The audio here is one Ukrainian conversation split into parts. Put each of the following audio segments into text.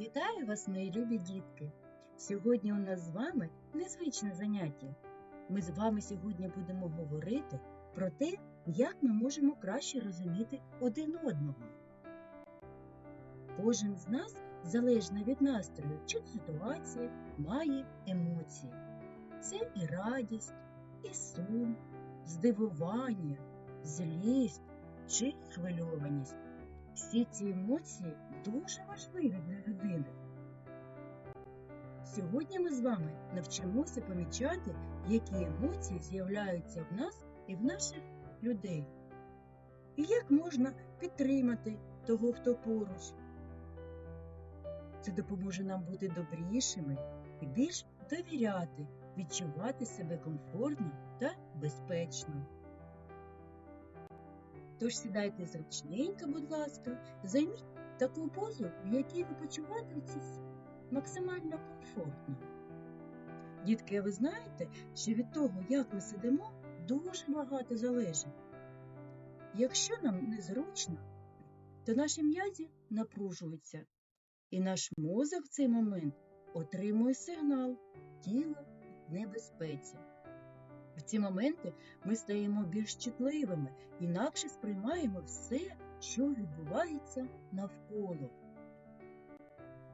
Вітаю вас, мої любі дітки! Сьогодні у нас з вами незвичне заняття. Ми з вами сьогодні будемо говорити про те, як ми можемо краще розуміти один одного. Кожен з нас, залежно від настрою чи ситуації, має емоції. Це і радість, і сум, здивування, злість чи хвильованість. Всі ці емоції дуже важливі для людини. Сьогодні ми з вами навчимося помічати, які емоції з'являються в нас і в наших людей. І як можна підтримати того, хто поруч. Це допоможе нам бути добрішими і більш довіряти, відчувати себе комфортно та безпечно. Тож сідайте зручненько, будь ласка, займіть таку позу, в якій ви почуваєтеся максимально комфортно. Дітки, ви знаєте, що від того, як ми сидимо, дуже багато залежить. Якщо нам незручно, то наші м'язі напружуються, і наш мозок в цей момент отримує сигнал тіло в небезпеці. В ці моменти ми стаємо більш чутливими, інакше сприймаємо все, що відбувається навколо.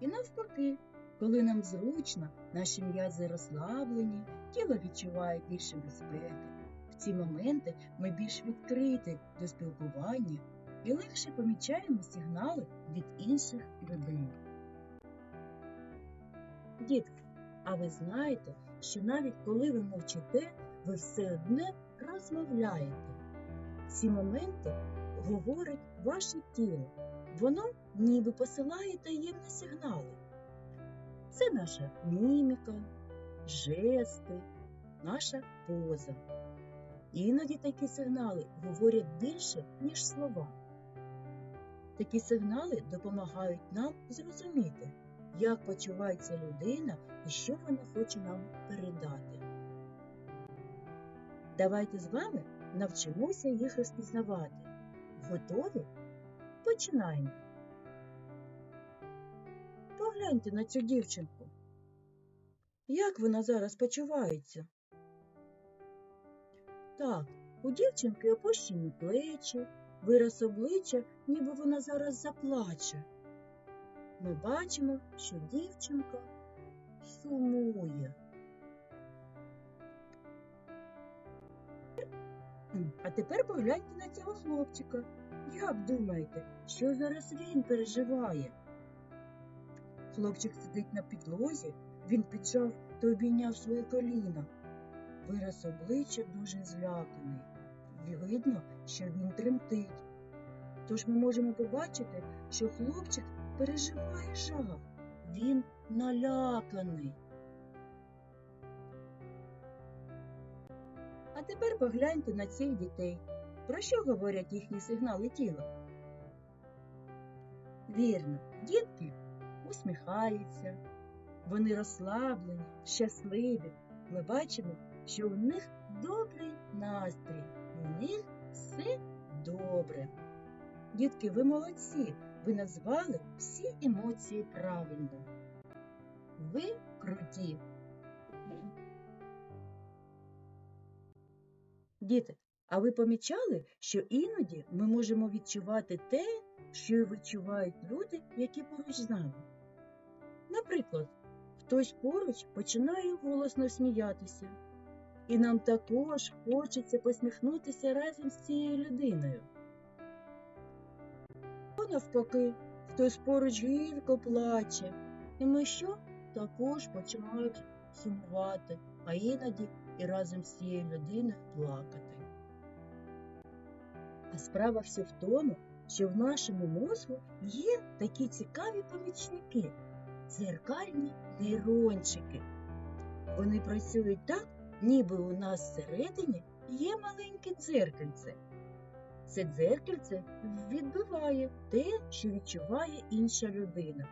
І навпаки, коли нам зручно, наші м'язи розслаблені, тіло відчуває більше безпеки. В ці моменти ми більш відкриті до спілкування і легше помічаємо сигнали від інших людей. Дітки, а ви знаєте, що навіть коли ви мовчите, ви все одне розмовляєте. Ці моменти говорить ваше тіло. Воно ніби посилає таємні сигнали. Це наша міміка, жести, наша поза. Іноді такі сигнали говорять більше, ніж слова. Такі сигнали допомагають нам зрозуміти, як почувається людина і що вона хоче нам передати. Давайте з вами навчимося їх розпізнавати. Готові? Починаємо. Погляньте на цю дівчинку. Як вона зараз почувається? Так, у дівчинки опущені плечі, вираз обличчя, ніби вона зараз заплаче. Ми бачимо, що дівчинка сумує. А тепер погляньте на цього хлопчика. Як думаєте, що зараз він переживає? Хлопчик сидить на підлозі, він піджав та обійняв своє коліна. Вираз обличчя дуже зляканий. Видно, що він тремтить. Тож ми можемо побачити, що хлопчик переживає жах. Він наляканий. А тепер погляньте на цих дітей. Про що говорять їхні сигнали тіла? Вірно, дітки усміхаються, вони розслаблені, щасливі. Ми бачимо, що у них добрий настрій, у них все добре. Дітки, ви молодці, ви назвали всі емоції правильно. Ви круті. Діти, а ви помічали, що іноді ми можемо відчувати те, що й відчувають люди, які поруч з нами? Наприклад, хтось поруч починає голосно сміятися, і нам також хочеться посміхнутися разом з цією людиною. Або навпаки, хтось поруч гірко плаче, і ми що також починаємо сумувати, а іноді і разом з цією людиною плакати. А справа все в тому, що в нашому мозку є такі цікаві помічники дзеркальні нейрончики. Вони працюють так, ніби у нас всередині є маленьке дзеркальце. Це дзеркальце відбиває те, що відчуває інша людина.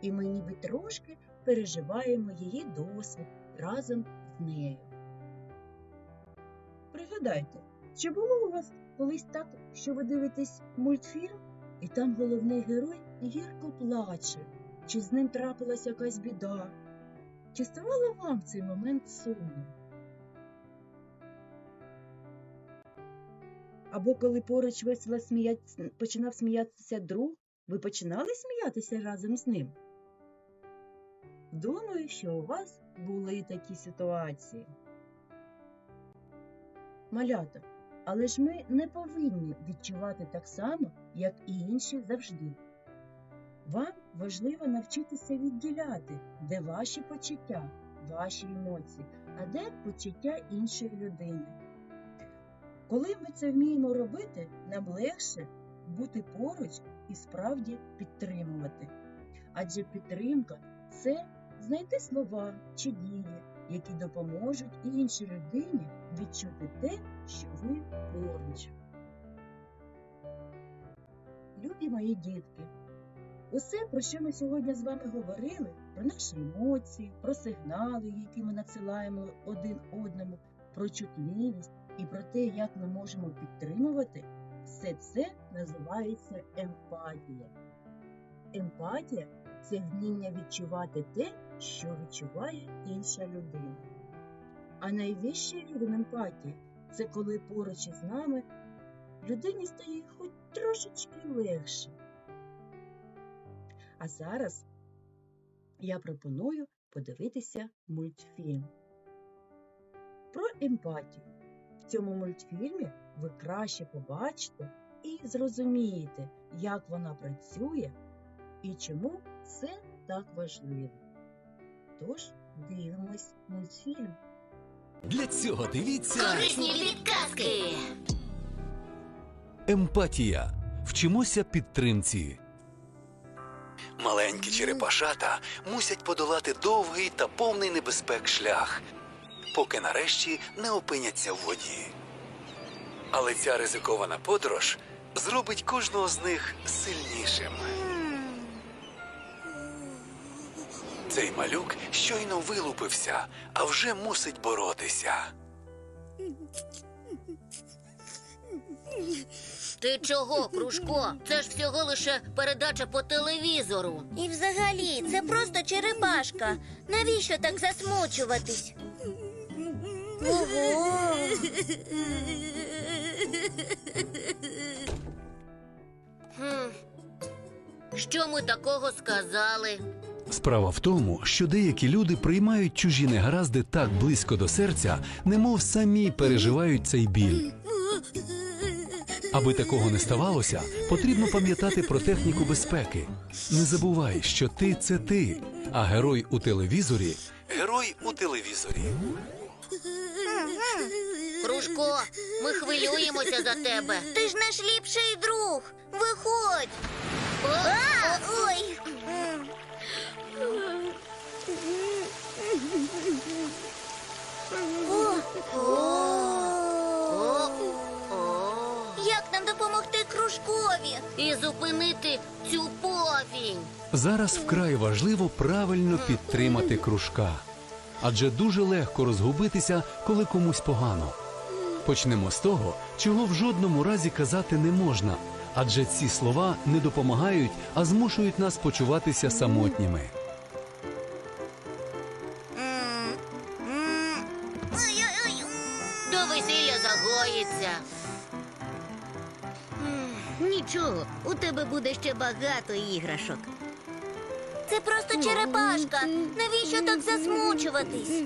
І ми ніби трошки переживаємо її досвід разом з нею. Пригадайте, чи було у вас колись так, що ви дивитесь мультфільм, і там головний герой гірко плаче, чи з ним трапилась якась біда. Чи ставало вам цей момент сумно? Або коли поруч весело смія... починав сміятися друг, ви починали сміятися разом з ним? Думаю, що у вас були такі ситуації. Малята, але ж ми не повинні відчувати так само, як і інші завжди. Вам важливо навчитися відділяти, де ваші почуття, ваші емоції, а де почуття іншої людини. Коли ми це вміємо робити, нам легше бути поруч і справді підтримувати. Адже підтримка це знайти слова чи дії, які допоможуть іншій людині відчути те, що ви поруч. Любі мої дітки, усе, про що ми сьогодні з вами говорили, про наші емоції, про сигнали, які ми надсилаємо один одному, про чутливість і про те, як ми можемо підтримувати, все це називається емпатія. Емпатія це вміння відчувати те, що відчуває інша людина. А найвищий рівень емпатії це коли поруч із нами людині стає хоч трошечки легше. А зараз я пропоную подивитися мультфільм про емпатію. В цьому мультфільмі ви краще побачите і зрозумієте, як вона працює і чому це так важливо. Тож дивимось мультфільм. Для цього дивіться Корисні підказки. емпатія. Вчимося підтримці. Маленькі черепашата мусять подолати довгий та повний небезпек шлях, поки нарешті не опиняться в воді. Але ця ризикована подорож зробить кожного з них сильнішим. Цей малюк щойно вилупився, а вже мусить боротися. Ти чого, Кружко? Це ж всього лише передача по телевізору. І взагалі, це просто черепашка. Навіщо так засмучуватись? Ого! Хм. Що ми такого сказали? Справа в тому, що деякі люди приймають чужі негаразди так близько до серця, немов самі переживають цей біль. Аби такого не ставалося, потрібно пам'ятати про техніку безпеки. Не забувай, що ти це ти, а герой у телевізорі герой у телевізорі. Кружко, ми хвилюємося за тебе. Ти ж наш ліпший друг. Виходь. А, ой. М. Як нам допомогти кружкові? І зупинити цю повінь. Зараз вкрай важливо правильно підтримати кружка, адже дуже легко розгубитися, коли комусь погано. Почнемо з того, чого в жодному разі казати не можна, адже ці слова не допомагають, а змушують нас почуватися самотніми. Весілля. Нічого, у тебе буде ще багато іграшок. Це просто черепашка. Навіщо так засмучуватись?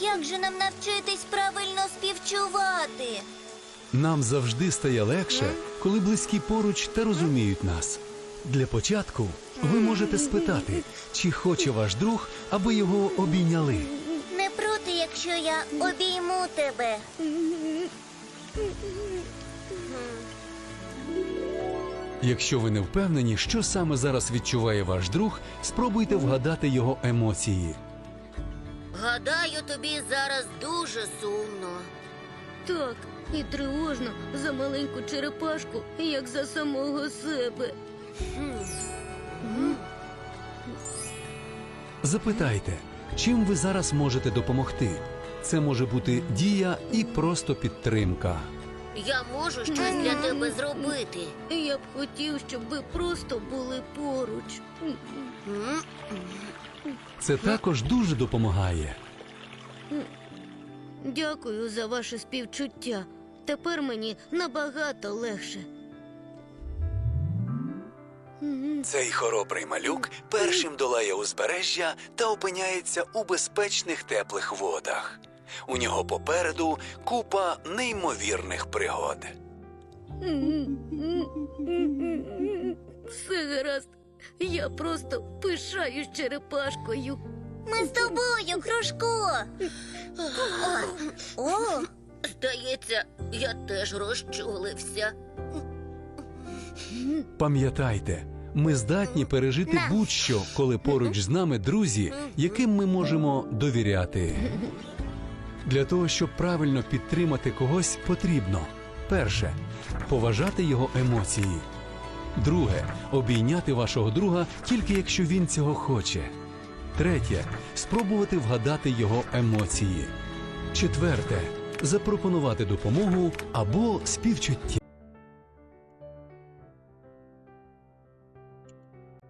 Як же нам навчитись правильно співчувати? Нам завжди стає легше, коли близькі поруч та розуміють нас. Для початку ви можете спитати, чи хоче ваш друг, аби його обійняли. Якщо я обійму тебе. Якщо ви не впевнені, що саме зараз відчуває ваш друг, спробуйте вгадати його емоції. Гадаю, тобі зараз дуже сумно. Так, і тривожно за маленьку черепашку, як за самого себе. Запитайте, чим ви зараз можете допомогти. Це може бути дія і просто підтримка. Я можу щось для тебе зробити. Я б хотів, щоб ви просто були поруч. Це також дуже допомагає. Дякую за ваше співчуття. Тепер мені набагато легше. Цей хоробрий малюк першим долає узбережжя та опиняється у безпечних теплих водах. У нього попереду купа неймовірних пригод. Все гаразд. Я просто пишаюсь черепашкою. Ми з тобою, Кружко. О, о, Здається, я теж розчулився. Пам'ятайте, ми здатні пережити будь-що, коли поруч з нами друзі, яким ми можемо довіряти. Для того, щоб правильно підтримати когось, потрібно перше поважати його емоції. Друге обійняти вашого друга тільки якщо він цього хоче. Третє спробувати вгадати його емоції. Четверте запропонувати допомогу або співчуття.